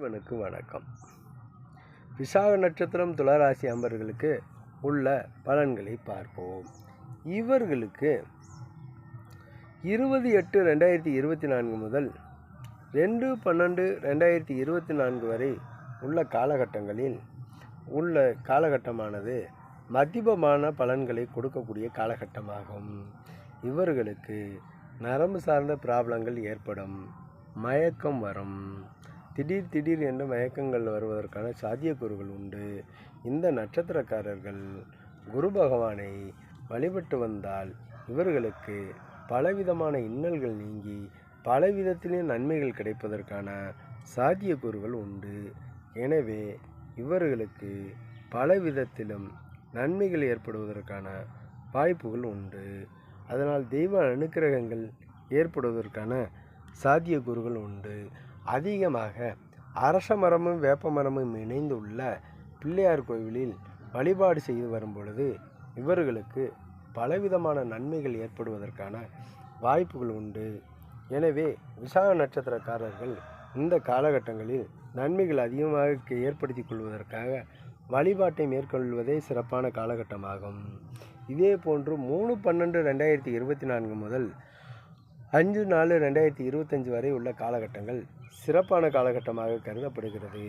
இவனுக்கு வணக்கம். விசாக நட்சத்திரம் துளராசி அன்பர்களுக்கு உள்ள பலன்களை பார்ப்போம். இவர்களுக்கு இருபது எட்டு ரெண்டாயிரத்தி இருபத்தி நான்கு முதல் ரெண்டு பன்னெண்டு ரெண்டாயிரத்தி இருபத்தி நான்கு வரை உள்ள காலகட்டங்களில் உள்ள காலகட்டமானது மதிபமான பலன்களை கொடுக்கக்கூடிய காலகட்டமாகும். இவர்களுக்கு நரம்பு சார்ந்த ப்ராப்ளங்கள் ஏற்படும். மயக்கம் வரும். திடீர் திடீர் என்று மயக்கங்கள் வருவதற்கான சாத்தியக்கூறுகள் உண்டு. இந்த நட்சத்திரக்காரர்கள் குரு பகவானை வழிபட்டு வந்தால் இவர்களுக்கு பலவிதமான இன்னல்கள் நீங்கி பலவிதத்திலே நன்மைகள் கிடைப்பதற்கான சாத்தியக்கூறுகள் உண்டு. எனவே இவர்களுக்கு பல விதத்திலும் நன்மைகள் ஏற்படுவதற்கான வாய்ப்புகள் உண்டு. அதனால் தெய்வ அனுக்கிரகங்கள் ஏற்படுவதற்கான சாத்தியக்கூறுகள் உண்டு. அதிகமாக அரச மரமும் வேப்ப மரமும் இணைந்துள்ள பிள்ளையார் கோவிலில் வழிபாடு செய்து வரும்பொழுது இவர்களுக்கு பலவிதமான நன்மைகள் ஏற்படுவதற்கான வாய்ப்புகள் உண்டு. எனவே விசாக நட்சத்திரக்காரர்கள் இந்த காலகட்டங்களில் நன்மைகள் அதிகமாக ஏற்படுத்தி கொள்வதற்காக வழிபாட்டை மேற்கொள்வதே சிறப்பான காலகட்டமாகும். இதே போன்று மூணு பன்னெண்டு ரெண்டாயிரத்தி இருபத்தி நான்கு முதல் அஞ்சு நாலு ரெண்டாயிரத்தி இருபத்தஞ்சு வரை உள்ள காலகட்டங்கள் சிறப்பான காலகட்டமாக கருதப்படுகிறது.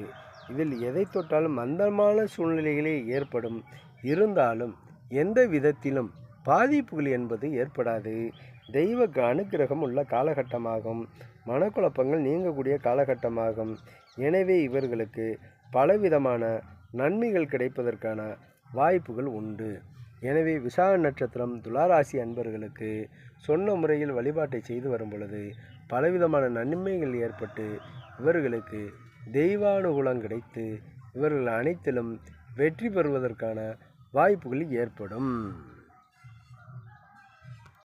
இதில் எதை தொட்டாலும் மந்தமான சூழ்நிலைகளே ஏற்படும். இருந்தாலும் எந்த விதத்திலும் பாதிப்புகள் என்பது ஏற்படாது. தெய்வ அனுக்கிரகம் உள்ள காலகட்டமாகும். மனக்குழப்பங்கள் நீங்கக்கூடிய காலகட்டமாகும். எனவே இவர்களுக்கு பலவிதமான நன்மைகள் கிடைப்பதற்கான வாய்ப்புகள் உண்டு. எனவே விசாக நட்சத்திரம் துளாராசி அன்பர்களுக்கு சொன்ன முறையில் வழிபாட்டை செய்து வரும் பொழுது பலவிதமான நன்மைகள் ஏற்பட்டு இவர்களுக்கு தெய்வானுகூலம் கிடைத்து இவர்கள் அனைத்திலும் வெற்றி பெறுவதற்கான வாய்ப்புகள் ஏற்படும்.